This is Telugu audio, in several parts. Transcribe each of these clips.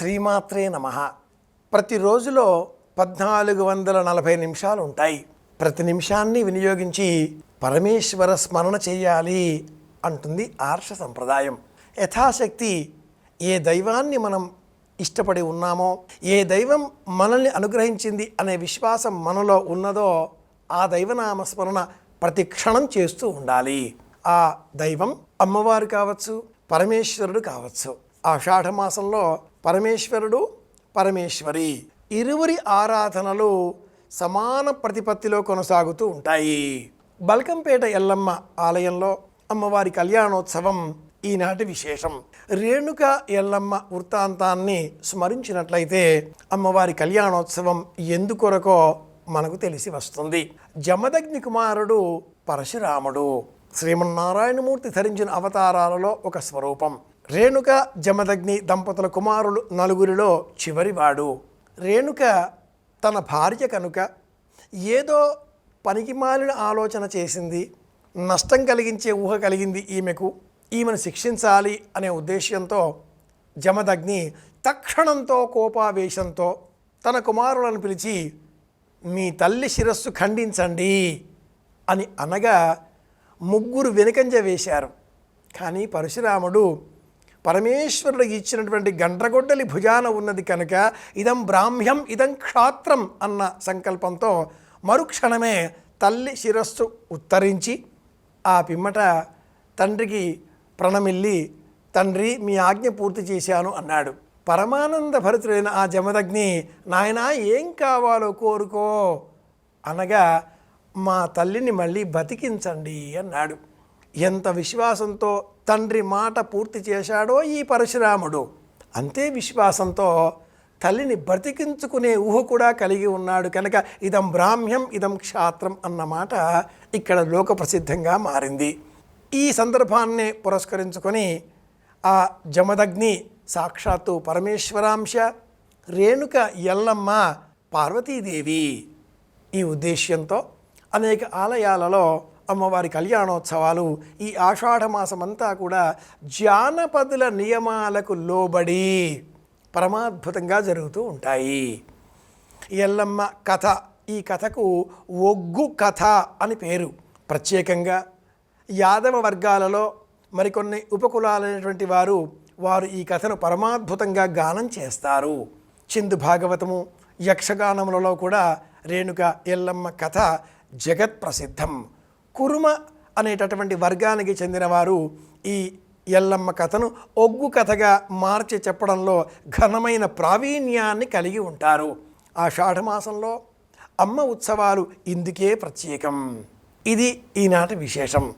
శ్రీమాత్రే నమ. ప్రతిరోజులో పద్నాలుగు వందల నలభై నిమిషాలు ఉంటాయి. ప్రతి నిమిషాన్ని వినియోగించి పరమేశ్వర స్మరణ చేయాలి అంటుంది ఆర్ష సంప్రదాయం. యథాశక్తి ఏ దైవాన్ని మనం ఇష్టపడి ఉన్నామో ఏ దైవం మనల్ని అనుగ్రహించింది అనే విశ్వాసం మనలో ఉన్నదో ఆ దైవనామస్మరణ ప్రతి క్షణం చేస్తూ ఉండాలి. ఆ దైవం అమ్మవారు కావచ్చు పరమేశ్వరుడు కావచ్చు. మాసంలో పరమేశ్వరుడు పరమేశ్వరి ఇరువురి ఆరాధనలు సమాన ప్రతిపత్తిలో కొనసాగుతూ ఉంటాయి. బల్కంపేట ఎల్లమ్మ ఆలయంలో అమ్మవారి కళ్యాణోత్సవం ఈనాటి విశేషం. రేణుక ఎల్లమ్మ వృత్తాంతాన్ని స్మరించినట్లయితే అమ్మవారి కళ్యాణోత్సవం ఎందుకొరకో మనకు తెలిసి వస్తుంది. జమదగ్ని కుమారుడు పరశురాముడు. శ్రీమన్నారాయణమూర్తి ధరించిన అవతారాలలో ఒక స్వరూపం. రేణుక జమదగ్ని దంపతుల కుమారులు నలుగురిలో చివరివాడు. రేణుక తన భార్య కనుక ఏదో పనికిమాలిన ఆలోచన చేసింది నష్టం కలిగించే ఊహ కలిగింది ఈమెకు ఈమెను శిక్షించాలి అనే ఉద్దేశ్యంతో జమదగ్ని తక్షణంతో కోపావేశంతో తన కుమారులను పిలిచి మీ తల్లి శిరస్సు ఖండించండి అని అనగా ముగ్గురు వెనుకంజ వేశారు. కానీ పరశురాముడు పరమేశ్వరుడు ఇచ్చినటువంటి గండ్రగొడ్డలి భుజాన ఉన్నది కనుక ఇదం బ్రాహ్మ్యం ఇదం క్షాత్రం అన్న సంకల్పంతో మరుక్షణమే తల్లి శిరస్సు ఉత్తరించి ఆ పిమ్మట తండ్రికి ప్రణమిల్లి తండ్రి మీ ఆజ్ఞ పూర్తి చేశాను అన్నాడు. పరమానంద భరితుడైన ఆ జమదగ్ని నాయనా ఏం కావాలో కోరుకో అనగా మా తల్లిని మళ్ళీ బతికించండి అన్నాడు. ఎంత విశ్వాసంతో తండ్రి మాట పూర్తి చేశాడో ఈ పరశురాముడు. అంతే విశ్వాసంతో తల్లిని బ్రతికించుకునే ఊహ కూడా కలిగి ఉన్నాడు కనుక ఇదం బ్రాహ్మ్యం ఇదం క్షాత్రం అన్నమాట ఇక్కడ లోక ప్రసిద్ధంగా మారింది. ఈ సందర్భాన్ని పురస్కరించుకొని ఆ జమదగ్ని సాక్షాత్తు పరమేశ్వరాంశ రేణుక ఎల్లమ్మ పార్వతీదేవి ఈ ఉద్దేశ్యంతో అనేక ఆలయాలలో అమ్మవారి కళ్యాణోత్సవాలు ఈ ఆషాఢ మాసమంతా కూడా జానపదుల నియమాలకు లోబడి పరమాద్భుతంగా జరుగుతూ ఉంటాయి. ఎల్లమ్మ కథ ఈ కథకు ఒగ్గు కథ అని పేరు. ప్రత్యేకంగా యాదవ వర్గాలలో మరికొన్ని ఉపకులాలైనటువంటి వారు వారు ఈ కథను పరమాద్భుతంగా గానం చేస్తారు. చిందు భాగవతము యక్షగానములలో కూడా రేణుక ఎల్లమ్మ కథ జగత్ ప్రసిద్ధం కురుమ అనేటటువంటి వర్గానికి చెందినవారు ఈ ఎల్లమ్మ కథను ఒగ్గు కథగా మార్చి చెప్పడంలో ఘనమైన ప్రావీణ్యాన్ని కలిగి ఉంటారు. ఆషాఢమాసంలో అమ్మ ఉత్సవాలు ఇందుకే ప్రత్యేకం. ఇది ఈనాటి విశేషం.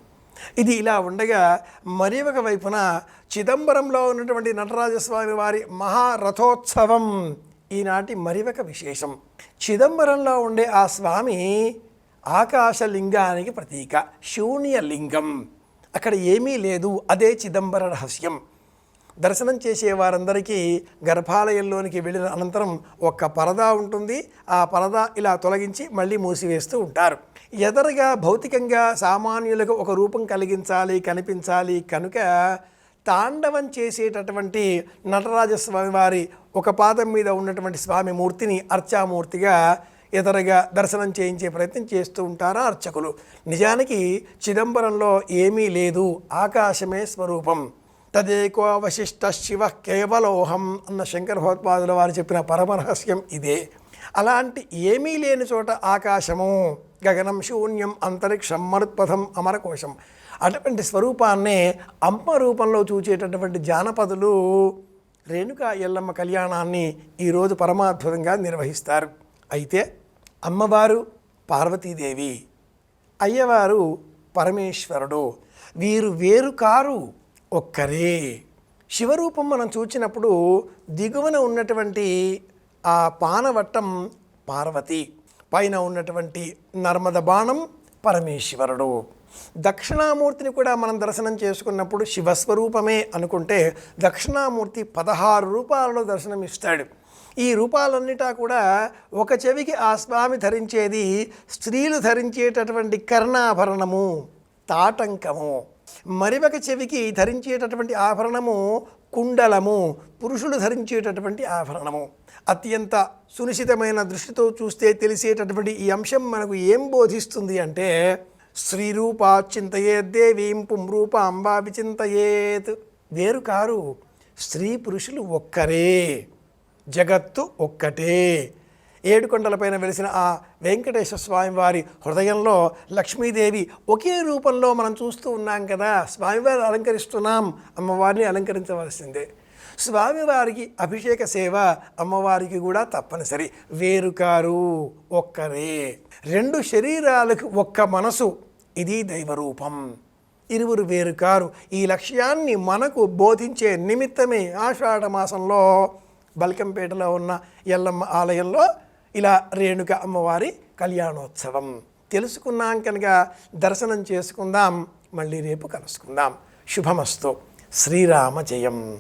ఇది ఇలా ఉండగా మరి ఒక వైపున చిదంబరంలో ఉన్నటువంటి నటరాజస్వామి వారి మహారథోత్సవం ఈనాటి మరి ఒక విశేషం. చిదంబరంలో ఉండే ఆ స్వామి ఆకాశలింగానికి ప్రతీక శూన్యలింగం. అక్కడ ఏమీ లేదు అదే చిదంబర రహస్యం. దర్శనం చేసే వారందరికీ గర్భాలయంలోనికి వెళ్ళిన అనంతరం ఒక్క పరదా ఉంటుంది. ఆ పరదా ఇలా తొలగించి మళ్ళీ మూసివేస్తూ ఉంటారు. ఎదరగా భౌతికంగా సామాన్యులకు ఒక రూపం కలిగించాలి కనిపించాలి కనుక తాండవం చేసేటటువంటి నటరాజస్వామి వారి ఒక పాదం మీద ఉన్నటువంటి స్వామి మూర్తిని అర్చామూర్తిగా ఇతరగా దర్శనం చేయించే ప్రయత్నం చేస్తూ ఉంటారా అర్చకులు? నిజానికి చిదంబరంలో ఏమీ లేదు. ఆకాశమే స్వరూపం. తదేకో అవశిష్ట శివ కేవలోహం అన్న శంకర భగవత్పాదుల వారు చెప్పిన పరమరహస్యం ఇదే. అలాంటి ఏమీ లేని చోట ఆకాశము గగనం శూన్యం అంతరిక్షం మరుత్పథం అమరకోశం అటువంటి స్వరూపాన్నే అమ్మ రూపంలో చూచేటటువంటి జానపదులు రేణుకా ఎల్లమ్మ కళ్యాణాన్ని ఈరోజు పరమాద్భుతంగా నిర్వహిస్తారు. అయితే అమ్మవారు పార్వతీదేవి అయ్యవారు పరమేశ్వరుడు వీరు వేరు కారు ఒక్కరే. శివరూపం మనం చూచినప్పుడు దిగువన ఉన్నటువంటి ఆ పానవట్టం పార్వతి పైన ఉన్నటువంటి నర్మద బాణం పరమేశ్వరుడు. దక్షిణామూర్తిని కూడా మనం దర్శనం చేసుకున్నప్పుడు శివస్వరూపమే అనుకుంటే దక్షిణామూర్తి పదహారు రూపాలలో దర్శనమిస్తాడు. ఈ రూపాలన్నిటా కూడా ఒక చెవికి ఆ స్వామి ధరించేది స్త్రీలు ధరించేటటువంటి కర్ణాభరణము తాటంకము. మరివక చెవికి ధరించేటటువంటి ఆభరణము కుండలము పురుషులు ధరించేటటువంటి ఆభరణము. అత్యంత సునిశ్చితమైన దృష్టితో చూస్తే తెలిసేటటువంటి ఈ అంశం మనకు ఏం బోధిస్తుంది అంటే శ్రీరూప చింతయేత్ దేవీం పుంరూప అంబా విచింతయేత్. వేరు కారు స్త్రీ పురుషులు ఒక్కరే. జగత్తు ఒక్కటే. ఏడుకొండలపైన వెలిసిన ఆ వెంకటేశ్వర స్వామి వారి హృదయంలో లక్ష్మీదేవి ఒకే రూపంలో మనం చూస్తూ ఉన్నాం కదా. స్వామివారిని అలంకరిస్తున్నాం. అమ్మవారిని అలంకరించవలసిందే. స్వామివారికి అభిషేక సేవ అమ్మవారికి కూడా తప్పనిసరి. వేరుకారు ఒక్కరే. రెండు శరీరాలకు ఒక్క మనసు ఇది దైవరూపం. ఇరువురు వేరు కారు ఈ లక్ష్యాన్ని మనకు బోధించే నిమిత్తమే ఆషాఢ మాసంలో బల్కంపేటలో ఉన్న ఎల్లమ్మ ఆలయంలో ఇలా రేణుక అమ్మవారి కళ్యాణోత్సవం. తెలుసుకున్నాం కనుక దర్శనం చేసుకుందాం. మళ్ళీ రేపు కలుసుకుందాం. శుభమస్తు. శ్రీరామ జయం.